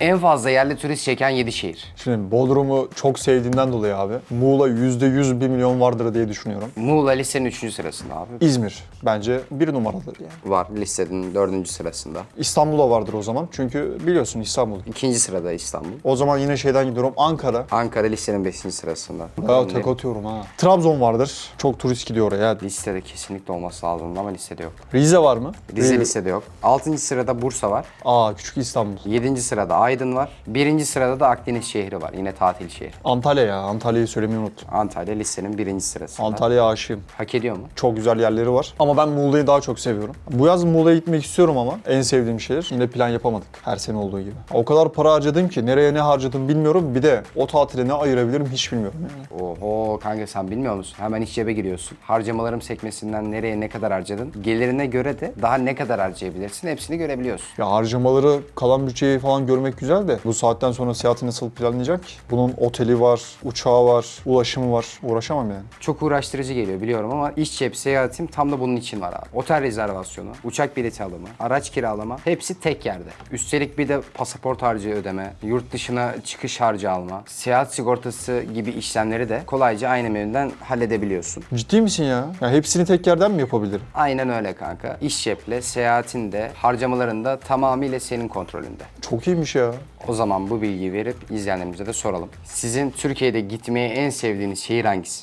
En fazla yerli turist çeken 7 şehir. Şimdi Bodrum'u çok sevdiğinden dolayı abi. Muğla %100 bir milyon vardır diye düşünüyorum. Muğla listenin 3. sırasında abi. İzmir bence bir numaradır yani. Var listenin 4. sırasında. İstanbul'a vardır o zaman. Çünkü biliyorsun İstanbul. İkinci sırada İstanbul. O zaman yine şeyden gidiyorum. Ankara. Ankara listenin 5. sırasında. Bayağı tek atıyorum ha. Trabzon vardır. Çok turist gidiyor oraya. Listede kesinlikle olması lazım ama listede yok. Rize var mı? Rize listede yok. 6. sırada Bursa var. Aa küçük İstanbul. 7. sırada Aydın var. 1. sırada da Akdeniz şehri var. Yine tatil şehri. Antalya ya. Antalya'yı söylemeyi unuttum. Antalya listenin 1. sırasında. Antalya'ya aşığım. Hak ediyor mu? Çok güzel yerleri var. Ama ben Muğla'yı daha çok seviyorum. Bu yaz Muğla'ya gitmek istiyorum ama en sevdiğim şehir. Yine plan yapamadık. Her sene olduğu gibi. O kadar para harcadım ki nereye ne harcadım bilmiyorum. Bir de o tatile ne ayırabilirim hiç bilmiyorum yani. Oho kanka sen bilmiyor musun? Hemen iç cebe giriyorsun. Harcamalarım sekmesinden nereye ne kadar harcadın? Gelirine göre de daha ne kadar harcayabilirsin hepsini görebiliyorsun. Ya harcamaları, kalan bütçeyi falan görmek güzel de bu saatten sonra seyahati nasıl planlayacak ki? Bunun oteli var, uçağı var, ulaşımı var. Uğraşamam yani. Çok uğraştırıcı geliyor biliyorum ama iç cep seyahatim tam da bunun için var abi. Otel rezervasyonu, uçak bileti alımı, araç kiralama hepsi tek yerde. Üstelik bir de pasaport harcı ödeme, yurt dışına çıkış harcı alma, seyahat sigortası gibi işlemleri de kolayca aynı menüden halledebiliyorsun. Ciddi misin ya? Ya hepsini tek yerden mi yapabilirim? Aynen öyle kanka. İş ceple, seyahatin de, harcamaların da tamamıyla senin kontrolünde. Çok iyiymiş ya. O zaman bu bilgiyi verip izleyenlerimize de soralım. Sizin Türkiye'de gitmeyi en sevdiğiniz şehir hangisi?